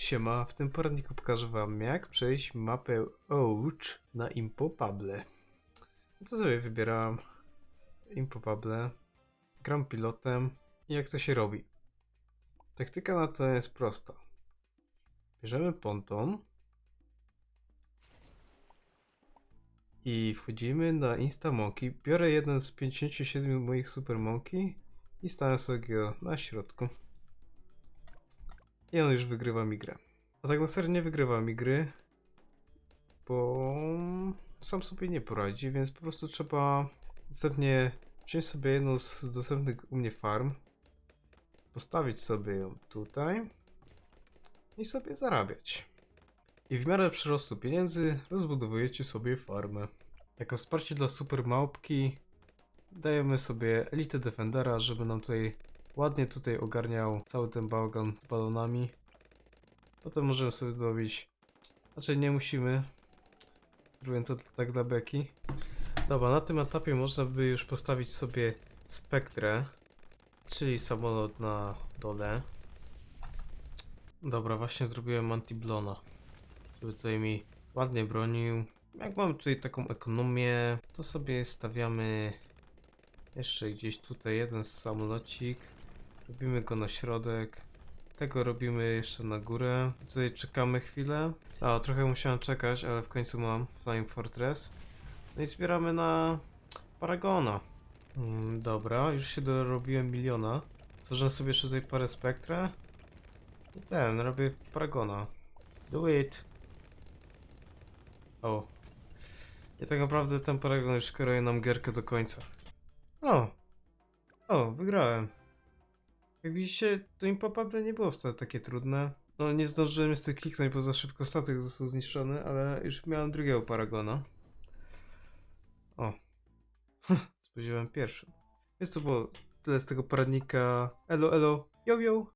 Siema, w tym poradniku pokażę wam jak przejść mapę Ouch na Impopable. No to sobie wybieram Impopable, gram pilotem i jak to się robi. Taktyka na to jest prosta. Bierzemy ponton i wchodzimy na Instamonkey. Biorę jeden z 57 moich Super Monkey i stanę sobie go na środku. I on już wygrywa mi grę. A tak na serio nie wygrywa mi gry, bo sam sobie nie poradzi, więc po prostu trzeba następnie wziąć sobie jedną z dostępnych u mnie farm, postawić sobie ją tutaj i sobie zarabiać. I w miarę przyrostu pieniędzy rozbudowujecie sobie farmę. Jako wsparcie dla super małpki dajemy sobie elitę defendera, żeby nam tutaj ładnie tutaj ogarniał cały ten bałagan z balonami. Potem możemy sobie zrobić, znaczy nie musimy, zrobię to tak dla beki. Dobra, na tym etapie można by już postawić sobie spektrę, czyli samolot na dole. Dobra, właśnie zrobiłem antiblona, żeby tutaj mi ładnie bronił. Jak mamy tutaj taką ekonomię, to sobie stawiamy jeszcze gdzieś tutaj jeden samolocik. Robimy go na środek. Tego robimy jeszcze na górę. Tutaj czekamy chwilę. A, trochę musiałem czekać, ale w końcu mam Flying Fortress. No i zbieramy na Paragona. Mm, dobra, już się dorobiłem miliona. Stworzyłem sobie jeszcze tutaj parę spektra. I ten, robię Paragona. Do it. O. I tak naprawdę ten Paragon już kieruje nam gierkę do końca. O! O, wygrałem. Jak widzicie, to Impopable nie było wcale takie trudne. No, nie zdążyłem jeszcze kliknąć, bo za szybko statek został zniszczony, ale już miałem drugiego Paragona. O. Spodziewałem pierwszy. Więc to było tyle z tego poradnika. Elo, elo, yo, yo!